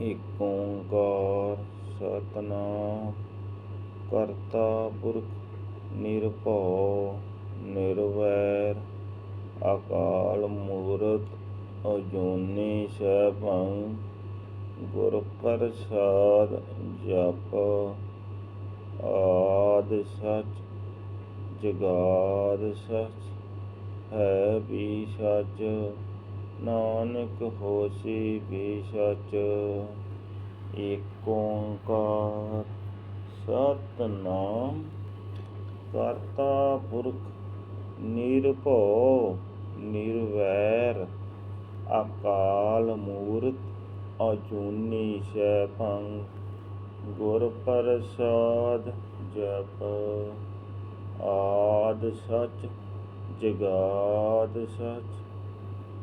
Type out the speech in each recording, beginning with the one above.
ਏਕ ਓੰਕਾਰ ਸਤਨਾਮ, ਕਰਤਾ ਪੁਰਖ ਨਿਰਭਉ, ਨਿਰਵੈਰ, ਅਕਾਲ ਮੂਰਤ ਅਜੂਨੀ ਸੈਭੰ ਗੁਰ ਪ੍ਰਸਾਦ ਜਪ ਆਦ ਸਚ, ਜਗਾਦ ਸਚ, ਹੈ ਵੀ ਸਚ। ਨਾਨਕ ਹੋਸੀ ਵੀ ਸਚ ਏਕ ਓੰਕਾਰ ਸਤਨਾਮ ਕਰਤਾ ਪੁਰਖ ਨਿਰਭਉ ਨਿਰਵੈਰ, ਅਕਾਲ ਮੂਰਤ ਅਜੂਨੀ ਸੈਭੰ, ਗੁਰ ਪ੍ਰਸਾਦ ਜਪ ਆਦ ਸਚ, ਜਗਾਦ ਸਚ।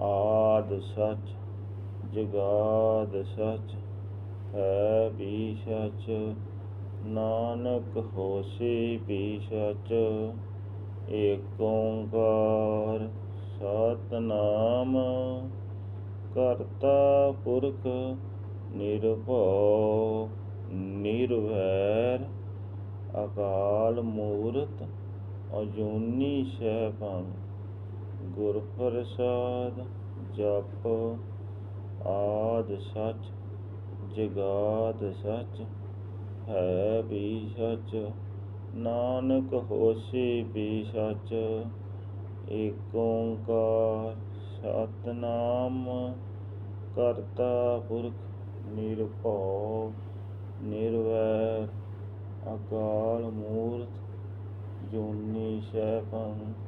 ਆਦ ਸਚ, ਜਗਾਦ ਸਚ, ਹੈ ਵੀ ਸਚ, ਨਾਨਕ ਹੋਸੀ ਵੀ ਸਚ, ਏਕ ਓੰਕਾਰ ਸਤਨਾਮ, ਕਰਤਾ ਪੁਰਖ ਨਿਰਭਉ, ਨਿਰਵੈਰ, ਅਕਾਲ ਮੂਰਤ ਅਜੂਨੀ ਸੈਭੰ ਗੁਰ ਪ੍ਰਸਾਦ ਜਪ ਆਦ ਸਚ, ਜਗਾਦ ਸਚ, ਹੈ ਵੀ ਸਚ, ਨਾਨਕ ਹੋਸੀ ਵੀ ਸਚ, ਏਕ ਓੰਕਾਰ ਸਤਨਾਮ ਕਰਤਾ ਪੁਰਖ ਨਿਰਭਉ, ਨਿਰਵੈਰ ਅਕਾਲ ਮੂਰਤ, ਜੂਨੀ ਸੈਭੰ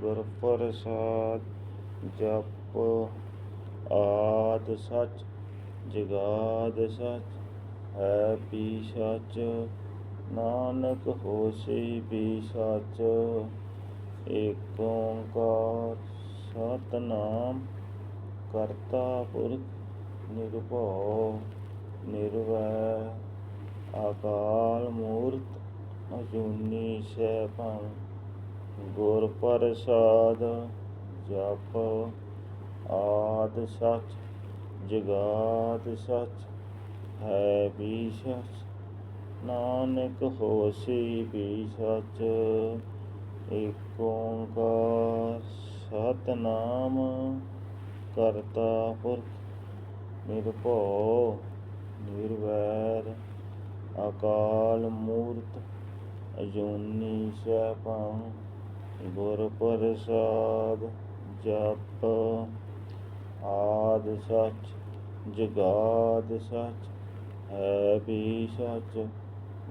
ਗੁਰ ਪ੍ਰਸਾਦ ਜਪ ਆਦ ਸਚ, ਜਗਾਦ ਸਚ, ਹੈ ਪੀ ਸਚ, ਨਾਨਕ ਹੋਸੀ ਵੀ ਸਚ। ਏਕ ਓੰਕਾਰ ਸਤਨਾਮ, ਕਰਤਾ ਪੁਰਖ ਨਿਰਭਉ, ਨਿਰਵੈਰ, ਅਕਾਲ ਮੂਰਤ ਅਜੂਨੀ ਸੈਭੰ ਗੁਰ ਪ੍ਰਸਾਦ ਜਪ ਆਦ ਸਚ, ਜਗਾਦ ਸਚ, ਹੈ ਵੀ ਸਚ। ਨਾਨਕ ਹੋਸੀ ਵੀ ਸੱਚ ਏਕ ਓੰਕਾਰ ਸਤਨਾਮ ਕਰਤਾ ਪੁਰਖ। ਨਿਰਭਉ, ਨਿਰਵੈਰ, ਅਕਾਲ ਮੂਰਤ, ਅਜੂਨੀ ਸੈਭੰ ਗੁਰ ਪ੍ਰਸਾਦ ਜਪ ਆਦ ਸੱਚ, ਜਗਾਦ ਸੱਚ, ਹੈ ਵੀ ਸੱਚ,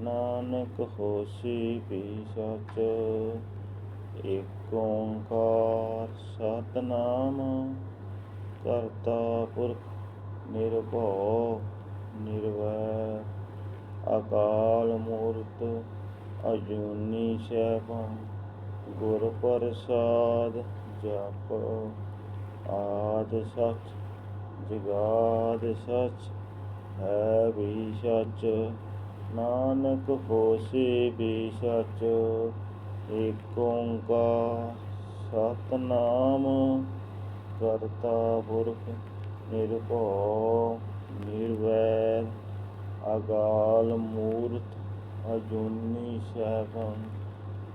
ਨਾਨਕ ਹੋਸੀ ਵੀ ਸੱਚ। ਏਕ ਓੰਕਾਰ ਸਤਨਾਮ, ਕਰਤਾ ਪੁਰਖ ਨਿਰਭਉ ਨਿਰਵੈਰ ਅਕਾਲ ਮੂਰਤ ਅਜੂਨੀ ਸੈਭੰ ਗੁਰ ਪ੍ਰਸਾਦ ਜਪ ਆਦ ਸੱਚ, ਜਗਾਦ ਸੱਚ, ਹੈ ਵੀ ਸੱਚ। ਨਾਨਕ ਹੋਸੀ ਵੀ ਸੱਚ, ਏਕ ਓੰਕਾਰ ਸਤਨਾਮ। ਕਰਤਾ ਪੁਰਖ ਨਿਰਭਉ, ਨਿਰਵੈਰ, ਅਗਾਲ ਮੂਰਤ ਅਜੂਨੀ ਸੈਭੰ।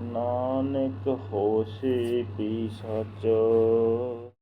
ਨਾਨਕ ਹੋਸੀ ਵੀ ਸੱਚ?